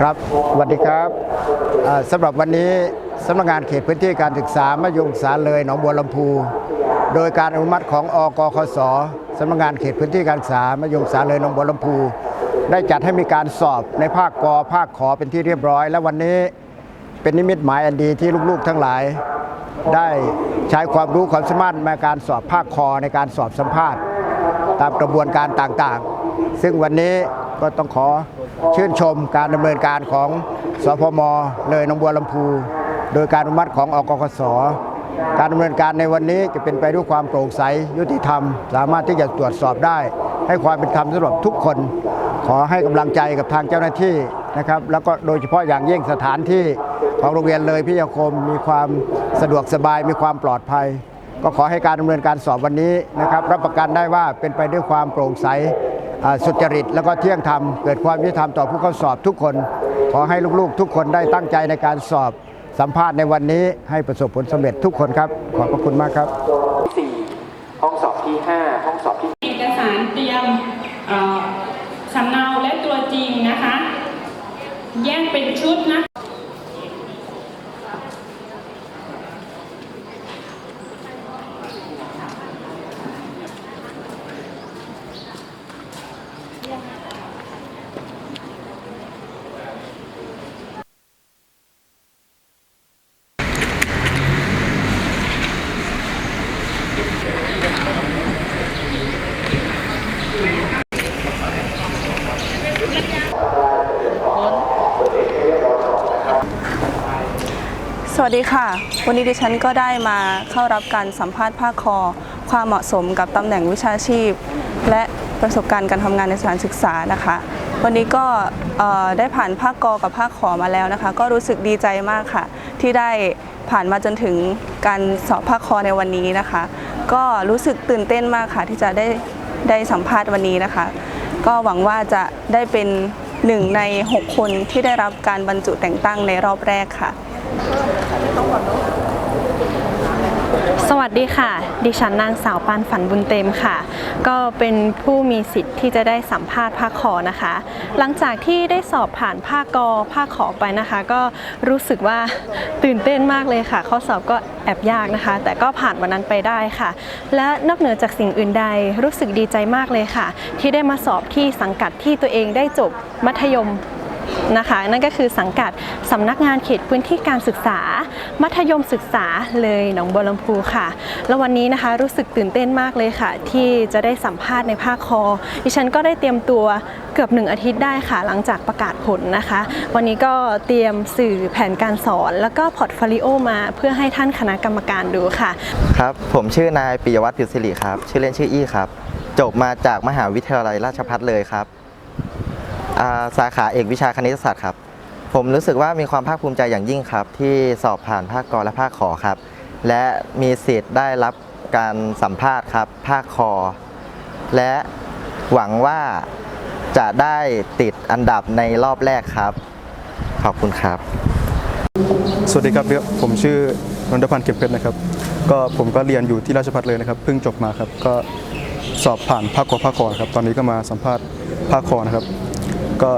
ครับสวัสดีครับอ่าสำหรับวันนี้สำนักงานเขตพื้นที่การศึกษามัธยมศึกษาเลยหนองบัวลำพู โดยการอนุมัติของอกคสสำนักงานเขตพื้นที่การศึกษามัธยมศึกษาเลยหนองบัวลำพู ได้จัดให้มีการสอบในภาคกภาคขอเป็นที่เรียบร้อย และวันนี้เป็นนิมิตหมายอันดีที่ลูกๆทั้งหลาย ได้ใช้ความรู้ความสามารถในการสอบภาคคอในการสอบสัมภาษณ์ ตามกระบวนการต่างๆ ซึ่งวันนี้ก็ต้องขอ ชื่นชมการดำเนินการของสพมเลยหนองบัวลำพู โดยการอนุมัติของอกคสการดำเนินการในวันนี้จะเป็นไปด้วยความโปร่งใสยุติธรรม สามารถที่จะตรวจสอบได้ ให้ความเป็นธรรมสำหรับทุกคน ขอให้กำลังใจกับทางเจ้าหน้าที่นะครับแล้วก็โดยเฉพาะอย่างยิ่งสถานที่ของโรงเรียนเลยพิทยาคมมีความสะดวกสบายมีความปลอดภัย ก็ขอให้การดำเนินการสอบวันนี้นะครับรับประกันได้ว่าเป็นไปด้วยความโปร่งใส สุจริต แล้วก็เที่ยงธรรม เกิดความยุติธรรมต่อผู้เข้าสอบทุกคน ขอให้ลูกๆ ทุกคนได้ตั้งใจในการสอบสัมภาษณ์ในวันนี้ให้ประสบผลสำเร็จทุกคนครับ ขอบพระคุณมากครับที่4ห้องสอบที่ 5 ห้องสอบที่เอกสารเตรียมเอ่อสำเนาและตัวจริงนะคะ แยกเป็นชุดนะ วัสดีค่ะ วันนี้ดิฉันก็ได้มาเข้ารับการสัมภาษณ์ภาคคอ ความเหมาะสมกับตำแหน่งวิชาชีพ และประสบการณ์การทำงานในสถานศึกษานะคะ วันนี้ก็ได้ผ่านภาคกอกับภาคขอมาแล้วนะคะ ก็รู้สึกดีใจมากค่ะ ที่ได้ผ่านมาจนถึงการสอบภาคคอในวันนี้นะคะ ก็รู้สึกตื่นเต้นมากค่ะ ที่จะได้ได้สัมภาษณ์วันนี้นะคะ ก็หวังว่าจะได้เป็นหนึ่งใน 6 คนที่ได้รับการบรรจุแต่งตั้งในรอบแรกค่ะ สวัสดีค่ะ ดิฉันนางสาวปานฝันบุญเต็มค่ะ ก็เป็นผู้มีสิทธิ์ที่จะได้สัมภาษณ์ภาคขอนะคะ หลังจากที่ได้สอบผ่านภาคกอภาคขอไปนะคะ ก็รู้สึกว่าตื่นเต้นมากเลยค่ะ ข้อสอบก็แอบยากนะคะ แต่ก็ผ่านวันนั้นไปได้ค่ะ และนอกเหนือจากสิ่งอื่นใดรู้สึกดีใจมากเลยค่ะ ที่ได้มาสอบที่สังกัดที่ตัวเองได้จบมัธยม นะคะ นั่นก็คือสังกัดสำนักงานเขตพื้นที่การศึกษา มัธยมศึกษาเลยหนองบัวลำพูค่ะ แล้ววันนี้นะคะรู้สึกตื่นเต้นมากเลยค่ะ ที่จะได้สัมภาษณ์ในภาคคอ ดิฉันก็ได้เตรียมตัวเกือบหนึ่งอาทิตย์ได้ค่ะ หลังจากประกาศผลนะคะ วันนี้ก็เตรียมสื่อแผนการสอน แล้วก็พอร์ตโฟลิโอมาเพื่อให้ท่านคณะกรรมการดูค่ะ ครับ ผมชื่อนายปิยวัฒน์ผิวสิริครับ ชื่อเล่นชื่ออี้ครับ จบมาจากมหาวิทยาลัยราชภัฏเลยครับ สาขาเอกวิชาคณิตศาสตร์ครับ ผมรู้สึกว่ามีความภาคภูมิใจอย่างยิ่งครับ ที่สอบผ่านภาคกอและภาคขอครับ และมีสิทธิ์ได้รับการสัมภาษณ์ครับ ภาคคอ และหวังว่าจะได้ติดอันดับในรอบแรกครับ ขอบคุณครับ สวัสดีครับ ผมชื่อนนทพันธ์เก็บเพชรนะครับ ก็ผมก็เรียนอยู่ที่ราชภัฏเลยนะครับ เพิ่งจบมาครับ ก็สอบผ่านภาคกอภาคคอครับ ตอนนี้ก็มาสัมภาษณ์ภาคคอนะครับ ก็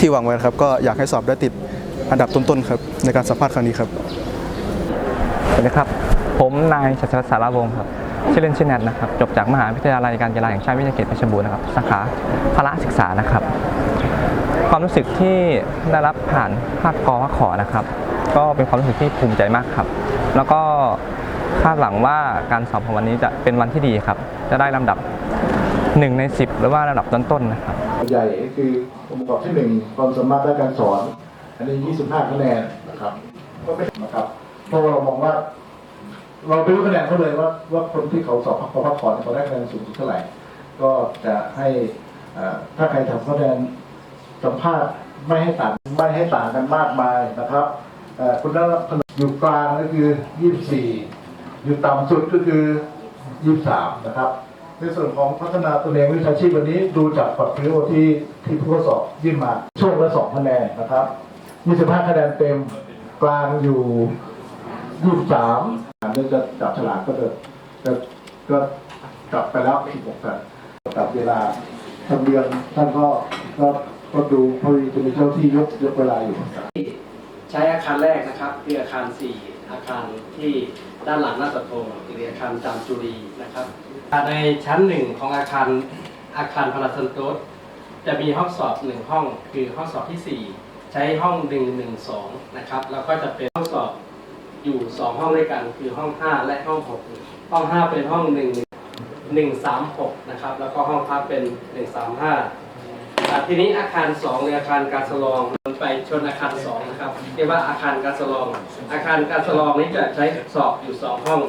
ที่หวังไว้ครับ ก็อยากให้สอบได้ติดอันดับต้นๆครับในการสัมภาษณ์ครั้งนี้ครับสวัสดีครับ ผมนายชัชรสารวงศ์ครับชื่อเล่นชื่อแนทนะครับจบจากมหาวิทยาลัยการกีฬาแห่งชาติวิทยาเขตเพชรบูรณ์นะครับสาขาพละศึกษานะครับ ความรู้สึกที่ได้รับผ่านภาคกอภาคขอนะครับ ก็เป็นความรู้สึกที่ภูมิใจมากครับ แล้วก็คาดหวังว่าการสอบของวันนี้จะเป็นวันที่ดีครับ จะได้ลำดับ 1 ใน 10 หรือว่าลำดับต้นๆนะครับ ใหญ่ก็คือองค์ประกอบที่หนึ่งความสามารถด้านการสอน อันนี้ 25 คะแนนนะครับก็ไม่นะครับเพราะว่าเรามองว่า เราไปรู้คะแนนเขาเลยว่าว่าคนที่เขาสอบพักพักขอนเขาได้คะแนนสูงสุดเท่าไหร่ ก็จะให้ถ้าใครทำคะแนนสัมภาษณ์ไม่ให้ต่างไม่ให้ต่างกันมากมายนะครับคุณนัทอยู่กลางก็คือ 24 อยู่ต่ำสุดก็คือ 23 นะครับ ในส่วนของพัฒนาตัวเองวิชาชีพวันนี้ดูจากพอร์ตโฟลิโอที่ที่ผู้ทดสอบยื่นมาช่วงละสองคะแนนนะครับ25คะแนนเต็มกลางอยู่23อันนี้จะจับฉลากก็จะจะก็กลับไปแล้ว16กันกับเวลาทางเดือนท่านก็ก็ก็ดูพอดีจะมีเจ้าที่ยกยกเวลาอยู่ ใช้อาคารแรกนะครับคืออาคาร4อาคารที่ ด้านหลังหน้าเสาธงคืออาคารจามจุรีนะครับ ในชั้นหนึ่งของอาคารอาคารพาราซันโตสจะมีห้องสอบหนึ่งห้องคือห้องสอบที่ 4 ใช้ห้อง 112 นะครับแล้วก็จะเป็นห้องสอบอยู่ 2 ห้องด้วยกันคือห้อง 5 และห้อง 6 ห้อง 5 เป็นห้อง 1 136 นะครับแล้วก็ห้องพักเป็น 135 อะทีนี้อาคาร2หรืออาคารการสลองมันไปชนอาคาร2นะครับเรียกว่าอาคารการสลอง อาคารการสลองนี้จะใช้สอบอยู่2ห้อง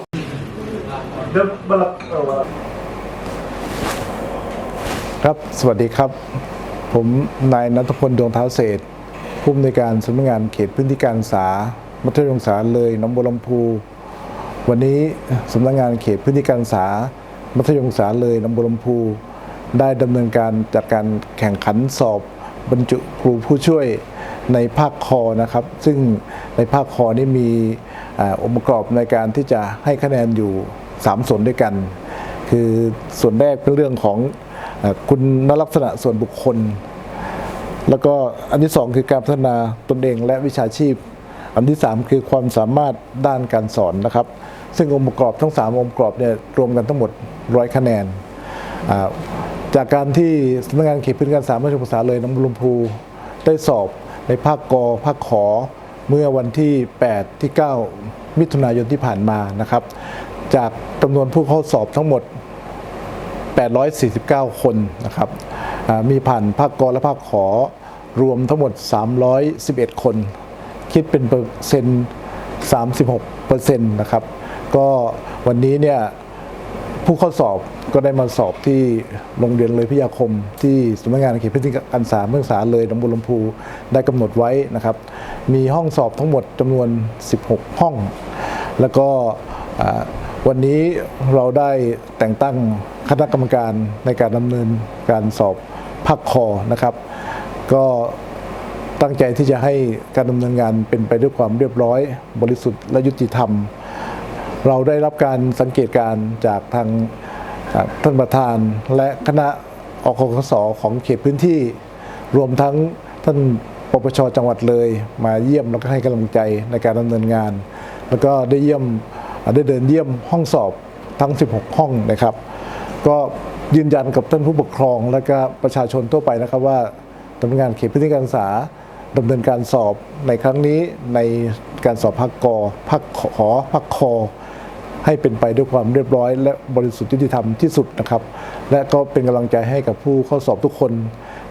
เดิมาละเอ่อครับ สวัสดีครับ ผมนายนัทพลดวงเท้าเศษผู้อำนวยการสำนักงานเขตพื้นที่การศึกษา มัธยมศึกษาเลยหน้องบัวลำพู วันนี้สำนักงานเขตพื้นที่การศึกษา มัธยมศึกษาเลยหน้องบัวลำพู ได้ดำเนินการจัดการแข่งขันสอบบรรจุครูผู้ช่วยในภาคคอนะครับ ซึ่งในภาคคอนี้มีองค์ประกอบในการที่จะให้คะแนนอยู่ 3 ส่วนด้วยกัน คือส่วนแรกเป็นเรื่องของอคุณลักษณะส่วนบุคคล แล้วก็อันที่สองคือการพัฒนาตนเองและวิชาชีพ อันที่สามคือความสามารถด้านการสอนนะครับ ซึ่งองค์ประกอบทั้งสามองค์ประกอบเนี่ยรวมกันทั้งหมดร้อยคะแนนอ่า จากการที่สำนักงานเขตพื้นที่การศึกษามัธยมศึกษาเลยน้ำบุมพูได้สอบในภาคกอภาคขอเมื่อวันที่ 8 ที่ 9 มิถุนายนที่ผ่านมานะครับ จากจำนวนผู้เข้าสอบทั้งหมด 849 คนนะครับมีผ่านภาคกอและภาคขอรวมทั้งหมด 311 คน คิดเป็นเปอร์เซ็นต์36เปอร์เซ็นนะครับ ก็วันนี้เนี่ย ผู้เข้าสอบก็ได้มาสอบที่โรงเรียนเลยพิยาคม ที่สำนักงานเขตพื้นที่การศึกษาเมืองสาเลยหนองบัวลำพูได้กำหนดไว้นะครับ มีห้องสอบทั้งหมดจำนวน 16 ห้อง แล้วก็วันนี้เราได้แต่งตั้งคณะกรรมการในการดำเนินการสอบภาคคอนะครับ ก็ตั้งใจที่จะให้การดำเนินงานเป็นไปด้วยความเรียบร้อย บริสุทธิ์และยุติธรรม เราได้รับการสังเกตการจากทางท่านประธานและคณะอคคสของเขตพื้นที่ รวมทั้งท่านปปชจังหวัดเลย มาเยี่ยมแล้วก็ให้กำลังใจในการดำเนินงาน แล้วก็ได้เยี่ยมได้เดินเยี่ยมห้องสอบทั้ง 16 ห้องนะครับ ก็ยืนยันกับท่านผู้ปกครองและก็ประชาชนทั่วไปนะครับว่าสำนักงานเขตพื้นที่การศึกษาดำเนินการสอบในครั้งนี้ในการสอบภาคกอภาคขอภาคคอ ให้เป็นไปด้วยความเรียบร้อย และบริสุทธิยุติธรรมที่สุดนะครับ และก็เป็นกำลังใจให้กับผู้เข้าสอบทุกคน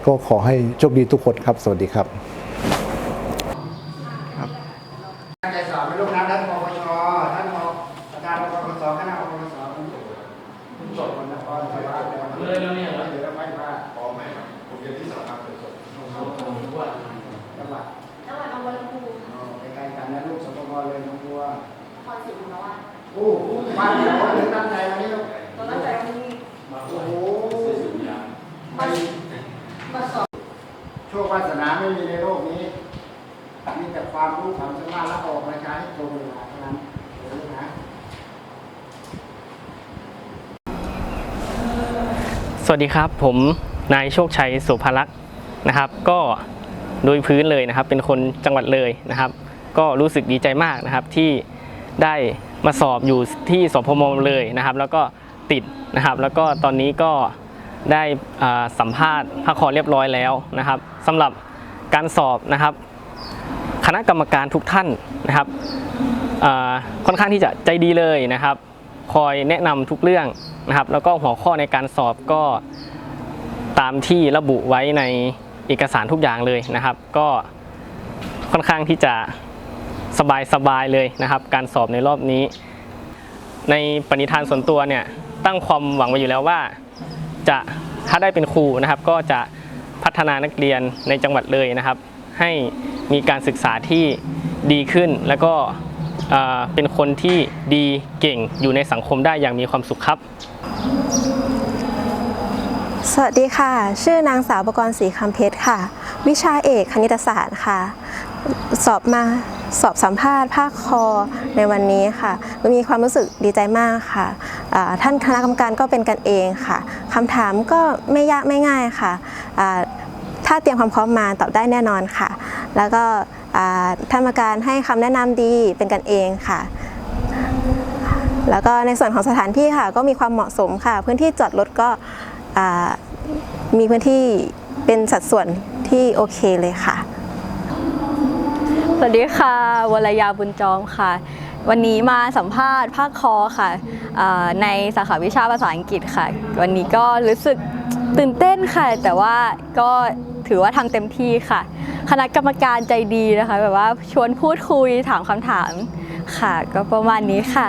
ก็ขอให้โชคดีทุกคนครับ สวัสดีครับตั้งใจสอบไม่ลูกนะท่านปปชท่านประธานปปสคณะปปสคุณจบคนนครศรีธรรมราชเลยแล้วเนี่ยเหรอเดี๋ยวไปว่าพอไหมผมเรียนที่สารคามเป็นสดจังหวัดจังหวัดจังหวัดหนองบัวลำพูใกลๆกันนะลูกสปปเลยหนองบัวนครศรีธรรมรา โอ้มาเดี๋ยวคนตั้งใจมานี่ลูกตั้งใจมานี่โอ้โหมามาสอบโชควาสนาไม่มีในโลกนี้มีแต่ความรู้ความสามารถและออกรายกาให้ตรงเวลาเท่านั้นเดี๋ยวนะสวัสดีครับ ผมนายโชคชัยสุภลักษณ์นะครับ ก็โดยพื้นเลยนะครับ เป็นคนจังหวัดเลยนะครับ ก็รู้สึกดีใจมากนะครับที่ได้ มาสอบอยู่ที่สพมเลยนะครับ แล้วก็ติดนะครับ แล้วก็ตอนนี้ก็ได้สัมภาษณ์ภาคคอเรียบร้อยแล้วนะครับสำหรับการสอบนะครับ คณะกรรมการทุกท่านนะครับค่อนข้างที่จะใจดีเลยนะครับ คอยแนะนำทุกเรื่องนะครับ แล้วก็หัวข้อในการสอบก็ตามที่ระบุไว้ในเอกสารทุกอย่างเลยนะครับ ก็ค่อนข้างที่จะ สบายสบายๆเลยนะครับ การสอบในรอบนี้ ในปณิธานส่วนตัวเนี่ยตั้งความหวังไว้อยู่แล้วว่า จะถ้าได้เป็นครูนะครับ ก็จะพัฒนานักเรียนในจังหวัดเลยนะครับ ให้มีการศึกษาที่ดีขึ้น แล้วก็เป็นคนที่ดีเก่งอยู่ในสังคมได้อย่างมีความสุขครับ สวัสดีค่ะ ชื่อนางสาวประกรณ์ศรีคำเพชรค่ะ วิชาเอกคณิตศาสตร์ค่ะ สอบมา สอบสัมภาษณ์ภาคคอในวันนี้ค่ะมีความรู้สึกดีใจมากค่ะท่านคณะกรรมการก็เป็นกันเองค่ะคำถามก็ไม่ยากไม่ง่ายค่ะถ้าเตรียมความพร้อมมาตอบได้แน่นอนค่ะ แล้วก็ท่านกรรมการให้คำแนะนำดีเป็นกันเองค่ะแล้วก็ในส่วนของสถานที่ค่ะ ก็มีความเหมาะสมค่ะ พื้นที่จอดรถก็มีพื้นที่เป็นสัดส่วนที่โอเคเลยค่ะ สวัสดีค่ะวรยาบุญจอมค่ะ วันนี้มาสัมภาษณ์ภาคคอค่ะในสาขาวิชาภาษาอังกฤษค่ะ วันนี้ก็รู้สึกตื่นเต้นค่ะ แต่ว่าก็ถือว่าทำเต็มที่ค่ะ คณะกรรมการใจดีนะคะ แบบว่าชวนพูดคุยถามคำถามค่ะ ก็ประมาณนี้ค่ะ